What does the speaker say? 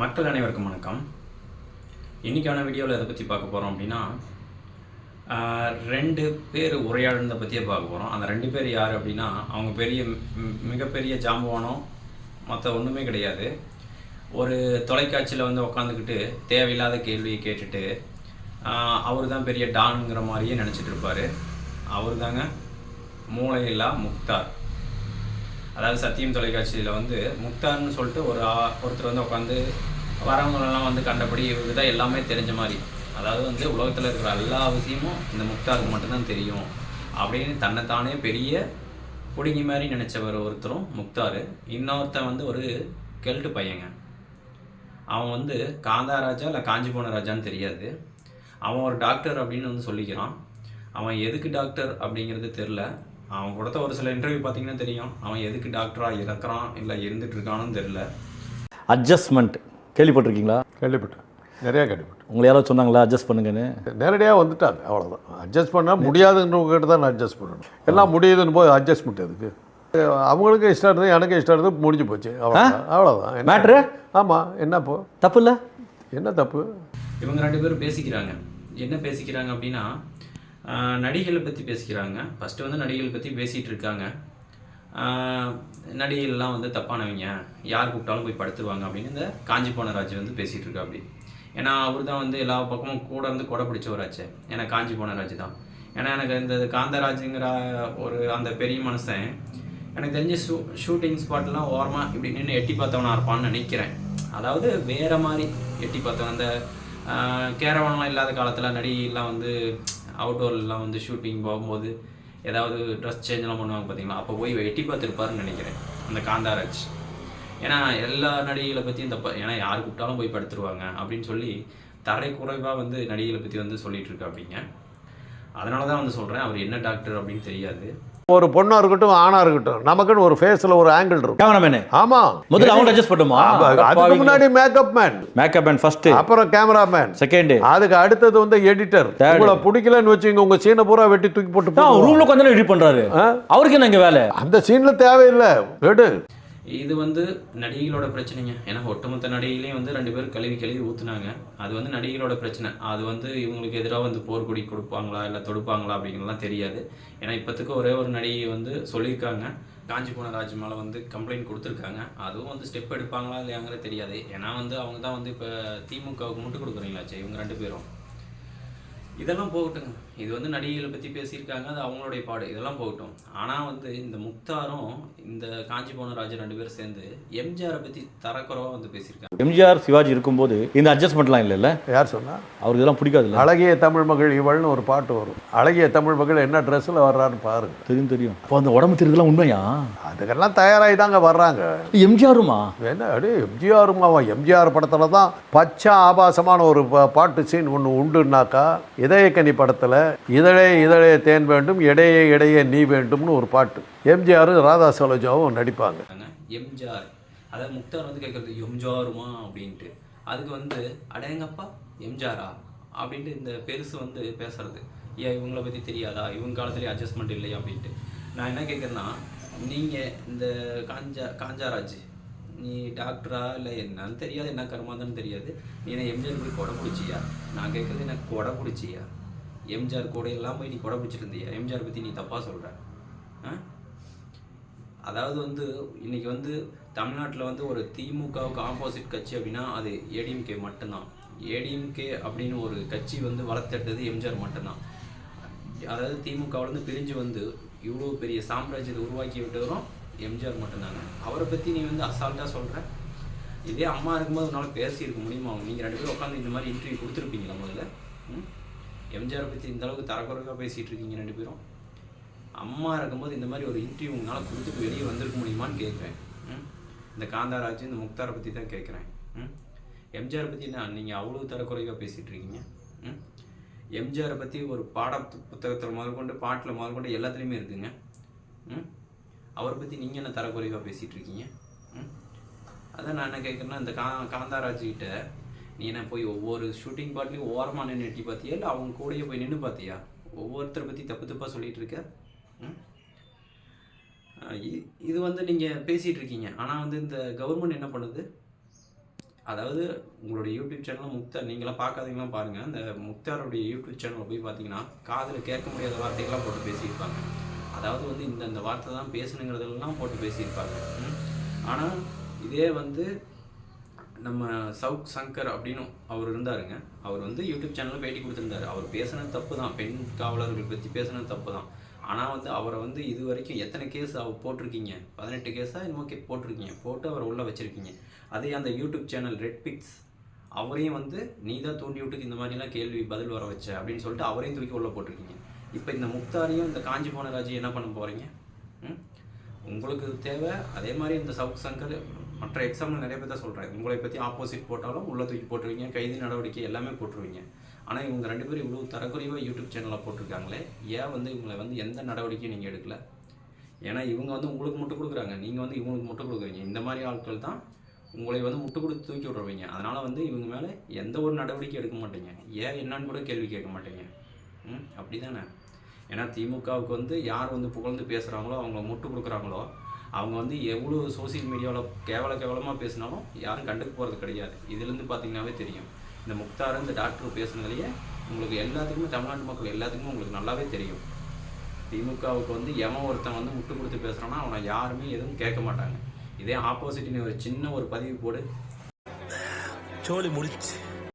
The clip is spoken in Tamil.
மக்கள் அனைவருக்கும் வணக்கம். இன்றைக்கான வீடியோவில் எதை பற்றி பார்க்க போகிறோம் அப்படின்னா ரெண்டு பேர் உரையாடுனதை பற்றியே பார்க்க போகிறோம் அந்த ரெண்டு பேர் யார் அப்படின்னா அவங்க பெரிய மிகப்பெரிய ஜாம்பவானம் மற்ற ஒன்றுமே கிடையாது. ஒரு தொலைக்காட்சியில் வந்து உக்காந்துக்கிட்டு தேவையில்லாத கேள்வியை கேட்டுட்டு அவர் தான் பெரிய டானுங்கிற மாதிரியே நினச்சிட்டு இருப்பார். அவர் தாங்க மூளையில்லா முக்தார். அதாவது சத்தியம் தொலைக்காட்சியில் வந்து முக்தான்னு சொல்லிட்டு ஒரு ஒருத்தர் வந்து உட்காந்து வரவங்களெல்லாம் வந்து கண்டபடி இவருக்கு தான் எல்லாமே தெரிஞ்ச மாதிரி. அதாவது வந்து உலகத்தில் இருக்கிற எல்லா விஷயமும் இந்த முக்தாருக்கு மட்டும்தான் தெரியும். அப்படின்னு தன்னைத்தானே பெரிய பிடிங்கி மாதிரி நினச்சவர் ஒருத்தரும் முக்தார். இன்னொருத்தன் வந்து ஒரு கெல்ட்டு பையங்க. அவன் வந்து காந்தாராஜா இல்லை காஞ்சி போன ராஜான்னு தெரியாது. அவன் ஒரு டாக்டர் அப்படின்னு வந்து சொல்லிக்கிறான். அவன் எதுக்கு டாக்டர் அப்படிங்கிறது தெரில அவன் கொடுத்த ஒரு சில இன்டர்வியூ பார்த்தீங்கன்னா தெரியும். அவன் எதுக்கு டாக்டராக இறக்குறான்? இல்லை இருந்துட்டு இருக்கானும் தெரில அட்ஜஸ்ட்மெண்ட் கேள்விப்பட்டிருக்கீங்களா? கேள்விப்பட்டேன். நிறையா கேள்விப்பட்டேன். உங்களை யாராவது சொன்னாங்களா அட்ஜஸ்ட் பண்ணுங்கன்னு நேரடியாக வந்துட்டாங்க அவ்வளோதான் அட்ஜஸ்ட் பண்ணால் முடியாதுன்றவங்ககிட்ட தான் நான் அட்ஜஸ்ட் பண்ணணும். எல்லாம் முடியுதுன்னு போய் அட்ஜஸ்ட்மெண்ட் எதுக்கு? அவங்களுக்கு இஷ்டம் இருந்தது எனக்கு இஷ்டம் இருந்தது முடிஞ்சு போச்சு. அவ்வளோதான் அவ்வளோதான் என்ன- Matter? ஆமாம் என்ன இப்போ? தப்பு இல்லை? என்ன தப்பு? இவங்க ரெண்டு பேரும் பேசிக்கிறாங்க. என்ன பேசிக்கிறாங்க அப்படின்னா நடிகளை பற்றி பேசிக்கிறாங்க. ஃபஸ்ட்டு வந்து நடிகளை பற்றி பேசிகிட்டு இருக்காங்க. நடிகைகள்லாம் வந்து தப்பானவங்க. யார் கூப்பிட்டாலும் போய் படுத்துருவாங்க அப்படின்னு இந்த காஞ்சி போன ராஜ் வந்து பேசிகிட்டு இருக்கா அப்படி ஏன்னா அவர் தான் வந்து எல்லா பக்கமும் கூட இருந்து கொடை பிடிச்சவராச்சு. ஏன்னா காஞ்சி போன ராஜ் தான். ஏன்னா எனக்கு இந்த காந்தராஜுங்கிற ஒரு அந்த பெரிய மனுஷன் எனக்கு தெரிஞ்ச ஷூ ஷூட்டிங் ஸ்பாட்லாம் ஓரமாக இப்படி நின்று எட்டி பார்த்தவனா இருப்பான்னு நினைக்கிறேன். அதாவது வேற மாதிரி எட்டி பார்த்தவன். அந்த கேரவன்லாம் இல்லாத காலத்தில் நடிகைலாம் வந்து அவுட்டோர்லாம் வந்து ஷூட்டிங் போகும்போது ஏதாவது ட்ரெஸ் சேஞ்செலாம் பண்ணுவாங்க பார்த்தீங்களா அப்போ போய் எட்டி பார்த்துருப்பாருன்னு நினைக்கிறேன் அந்த காந்தாராஜ். ஏன்னா எல்லா நடிகைகளை பற்றியும் தப்பா ஏன்னா யார் கூப்பிட்டாலும் போய் படுத்துருவாங்க அப்படின்னு சொல்லி தரை குறைவாக வந்து நடிகைகளை பற்றி வந்து சொல்லிட்டு இருக்கா அப்படிங்க அதனால தான் வந்து சொல்கிறேன் அவர் என்ன டாக்டர் அப்படின்னு தெரியாது. ஒரு பொண்ணாக இருக்கட்டும் ஆணாக இருக்கட்டும் நமக்குன்னு ஒரு ஃபேஸில் ஒரு ஆங்கிள் இருக்கும். கேமராமேனு ஆமாம் முதல்ல அவங்க அட்ஜஸ்ட் பண்ணுமா? அதுக்கு முன்னாடி makeup man makeup man first அப்புறம் கேமராமேன் செகண்ட் அதுக்கு அடுத்தது வந்து எடிட்டர். உங்களை பிடிக்கலன்னு வச்சுங்க உங்க சீனை பூரா வெட்டி தூக்கி போட்டு. ரூம்ல கொஞ்சம் எடிட் பண்றாரு? அவருக்கு என்ன இங்க வேலை? அந்த சீன்ல தேவையில்லை. எடு இது வந்து நடிகைகளோட பிரச்சனைங்க. ஏன்னா ஒட்டுமொத்த நடிகையிலையும் வந்து ரெண்டு பேரும் கழுவி கழுவி ஊற்றுனாங்க அது வந்து நடிகைகளோட பிரச்சனை. அது வந்து இவங்களுக்கு எதிராக வந்து போர்க்கொடி கொடுப்பாங்களா இல்லை தொடுப்பாங்களா அப்படிங்கிறலாம் தெரியாது. ஏன்னா இப்போத்துக்கு ஒரே ஒரு நடிகை வந்து சொல்லியிருக்காங்க. காஞ்சி போன ராஜ் மேலே வந்து கம்ப்ளைண்ட் கொடுத்துருக்காங்க. அதுவும் வந்து ஸ்டெப் எடுப்பாங்களா இல்லையாங்கிற தெரியாது. ஏன்னா வந்து அவங்க தான் வந்து இப்போ திமுகவுக்கு முட்டு கொடுக்குறீங்களாச்சே இவங்க ரெண்டு பேரும். இதெல்லாம் போகட்டுங்க. இது வந்து நடிகைகளை பற்றி பேசியிருக்காங்க அது அவங்களுடைய பாடு இதெல்லாம் போகட்டும். ஆனால் வந்து இந்த முக்தாரும் இந்த காஞ்சி போன ராஜா ரெண்டு பேரும் சேர்ந்து எம்ஜிஆரை பற்றி தரக்குறவா வந்து பேசியிருக்காங்க. எம்ஜிஆர் சிவாஜி இருக்கும்போது இந்த அட்ஜஸ்ட்மெண்ட்லாம் இல்லைல்ல? யார் சொன்னா? அவருக்கு இதெல்லாம் பிடிக்காதுல்ல? அழகிய தமிழ் மகள் இவள்னு ஒரு பாட்டு வரும். அழகிய தமிழ் மகள் என்ன ட்ரெஸ்ஸில் வர்றான்னு பாருங்க. தெரியும் தெரியும். அப்போ அந்த உடம்பு தெரியுதுலாம் உண்மையா? அதுக்கெல்லாம் தயாராகி தாங்க வர்றாங்க எம்ஜிஆருமா? என்ன அடே எம்ஜிஆருமாவா எம்ஜிஆர் படத்தில் தான் பச்சை ஆபாசமான ஒரு பா- பாட்டு சீன் ஒன்று உண்டுனாக்கா இதயக்கனி படத்தில் இதழே இதழே தேன் வேண்டும் இடையே இடையே நீ வேண்டும்னு ஒரு பாட்டு. எம்ஜிஆர் ராதா சலோஜாவும் நடிப்பாங்க. எம்ஜிஆர். அதாவது முக்தார் வந்து கேட்குறது எம்ஜிஆருமா அப்படின்ட்டு. அதுக்கு வந்து அடேங்கப்பா எம்ஜிஆரா அப்படின்ட்டு இந்த பெருசு வந்து பேசுறது. ஏன் இவங்கள பற்றி தெரியாதா? இவங்க காலத்துலேயே அட்ஜஸ்ட்மெண்ட் இல்லையா அப்படின்ட்டு. நான் என்ன கேட்குறேன்னா நீங்கள் இந்த காஞ்சா காஞ்சாராஜ் நீ டாக்டரா இல்லை என்னன்னு தெரியாது என்ன கர்மாதான்னு தெரியாது. நீ என்ன எம்ஜிஆர் போய் கொடை பிடிச்சியா? நான் கேட்குறது எனக்கு கொடை பிடிச்சியா? எம்ஜிஆர் கூடையெல்லாம் போய் நீ கொடை பிடிச்சிட்டு இருந்தியா? எம்ஜிஆர் பற்றி நீ தப்பாக சொல்கிற ஆ? அதாவது வந்து இன்னைக்கு வந்து தமிழ்நாட்டில் வந்து ஒரு திமுகவுக்கு ஆப்போசிட் கட்சி அப்படின்னா அது ஏடிஎம்கே மட்டும்தான். ஏடிஎம்கே அப்படின்னு ஒரு கட்சி வந்து வளர்த்தெடுத்தது எம்ஜிஆர் மட்டும்தான். அதாவது திமுகவிலேருந்து பிரிஞ்சு வந்து இவ்வளோ பெரிய சாம்ராஜ்யத்தை உருவாக்கி விட்டவரும் எம்ஜிஆர் மட்டும்தாங்க. அவரை பற்றி நீ வந்து அசால்ட்டாக சொல்கிற இதே அம்மா இருக்கும்போது உன்னால் பேசியிருக்க முடியுமா? நீங்கள் ரெண்டு பேரும் உட்காந்து இந்த மாதிரி இன்டர்வியூ கொடுத்துருப்பீங்களா முதல்ல? ம்? எம்ஜிஆரை பற்றி இந்த அளவுக்கு தரக்குறைவாக பேசிகிட்டு இருக்கீங்க ரெண்டு பேரும் அம்மா இருக்கும்போது இந்த மாதிரி ஒரு இன்டர்வியூ உங்களால் கொடுத்துட்டு வெளியே வந்திருக்க முடியுமான்னு கேட்குறேன் ம்? இந்த காந்தாராஜ் இந்த முக்தாரை பற்றி தான் கேட்குறேன் ம்? எம்ஜிஆரை பற்றி என்ன நீங்கள் அவ்வளோ தரக்குறைவாக பேசிகிட்டு இருக்கீங்க ம்? எம்ஜிஆரை பற்றி ஒரு பாட புத்தகத்தில் முதற்கொண்டு பாட்டில் முதற்கொண்டு எல்லாத்துலேயுமே இருக்குங்க ம்? அவரை பற்றி நீங்கள் என்ன தரக்குறைவாக பேசிகிட்டு இருக்கீங்க ம்? அதான் நான் என்ன கேட்குறேன்னா இந்த கா காந்தாராஜ்கிட்ட நீ என்ன போய் ஒவ்வொரு ஷூட்டிங் பாட்லையும் ஓரமாக நின்று எட்டி பார்த்தியா? இல்லை அவங்க கூடயே போய் நின்று பார்த்தியா? ஒவ்வொருத்தரை பற்றி தப்பு தப்பாக சொல்லிகிட்டு இருக்க? இது வந்து நீங்கள் பேசிகிட்டு இருக்கீங்க. ஆனால் வந்து இந்த கவர்மெண்ட் என்ன பண்ணுது? அதாவது உங்களுடைய யூடியூப் சேனலில் முக்தார் நீங்களாம் பார்க்காதீங்களாம் பாருங்கள் அந்த முக்தாருடைய யூடியூப் சேனலில் போய் பார்த்தீங்கன்னா காதில் கேட்க முடியாத வார்த்தைகள்லாம் போட்டு பேசியிருப்பாங்க. அதாவது வந்து இந்த இந்த வார்த்தை தான் பேசணுங்கிறதெல்லாம் போட்டு பேசியிருப்பாங்க. ஆனால் இதே வந்து நம்ம சவுக் சங்கர் அப்படின்னு அவர் இருந்தாருங்க. அவர் வந்து யூடியூப் சேனலில் பேட்டி கொடுத்துருந்தாரு. அவர் பேசுனது தப்பு தான் பெண் காவலர்கள் பற்றி பேசுனது தப்பு தான் ஆனால் வந்து அவரை வந்து இது வரைக்கும் எத்தனை கேஸ் அவர் போட்டிருக்கீங்க? பதினெட்டு கேஸாக என்னமோ கே போட்டிருக்கீங்க. போட்டு அவரை உள்ளே வச்சுருக்கீங்க. அதே அந்த யூடியூப் சேனல் ரெட் பிக்ஸ் அவரையும் வந்து நீ தான் தூண்டி விட்டுக்கு இந்த மாதிரிலாம் கேள்வி பதில் வர வச்ச அப்படின்னு சொல்லிட்டு அவரையும் தூக்கி உள்ளே போட்டிருக்கீங்க. இப்போ இந்த முக்தாரையும் இந்த காஞ்சி போன ராஜி என்ன பண்ண போகிறீங்க உங்களுக்கு தேவை அதே மாதிரி இந்த சவுக் சங்கர் மற்ற எக்ஸாம்பிள் நிறைய பேர் தான் சொல்கிறேன் உங்களை பற்றி ஆப்போசிட் போட்டாலும் உள்ள தூக்கி போட்டுருவீங்க கைது நடவடிக்கை எல்லாமே போட்டுருவீங்க. ஆனால் இவங்க ரெண்டு பேரும் இவ்வளோ தரக்குறைவாக யூடியூப் சேனலில் போட்டிருக்காங்களே ஏன் வந்து இவங்களை வந்து எந்த நடவடிக்கையும் நீங்கள் எடுக்கல? ஏன்னா இவங்க வந்து உங்களுக்கு முட்டு கொடுக்குறாங்க. நீங்கள் வந்து இவங்களுக்கு முட்டு கொடுக்குறீங்க. இந்த மாதிரி ஆட்கள் தான் உங்களை வந்து முட்டு கொடுத்து தூக்கி விட்ருவீங்க அதனால் வந்து இவங்க மேலே எந்த ஒரு நடவடிக்கை எடுக்க மாட்டீங்க. ஏன் என்னன்னு கூட கேள்வி கேட்க மாட்டீங்க. ம் அப்படி தானே ஏன்னா திமுகவுக்கு வந்து யார் வந்து புகழ்ந்து பேசுகிறாங்களோ அவங்க முட்டு கொடுக்குறாங்களோ அவங்க வந்து எவ்வளோ சோசியல் மீடியாவில் கேவல கேவலமாக பேசினாலும் யாரும் கண்டுக்க போகிறது கிடையாது. இதுலேருந்து பார்த்தீங்கன்னாவே தெரியும். இந்த முக்தார் இந்த டாக்டர் பேசுனதுலேயே உங்களுக்கு எல்லாத்துக்குமே தமிழ்நாட்டு மக்கள் எல்லாத்துக்குமே உங்களுக்கு நல்லாவே தெரியும். திமுகவுக்கு வந்து எவன் ஒருத்தன் வந்து முட்டு கொடுத்து பேசுகிறான்னா அவனை யாருமே எதுவும் கேட்க மாட்டாங்க. இதே ஆப்போசிட் ஒரு சின்ன ஒரு பதிவு போடு. சோழி முடிச்சு.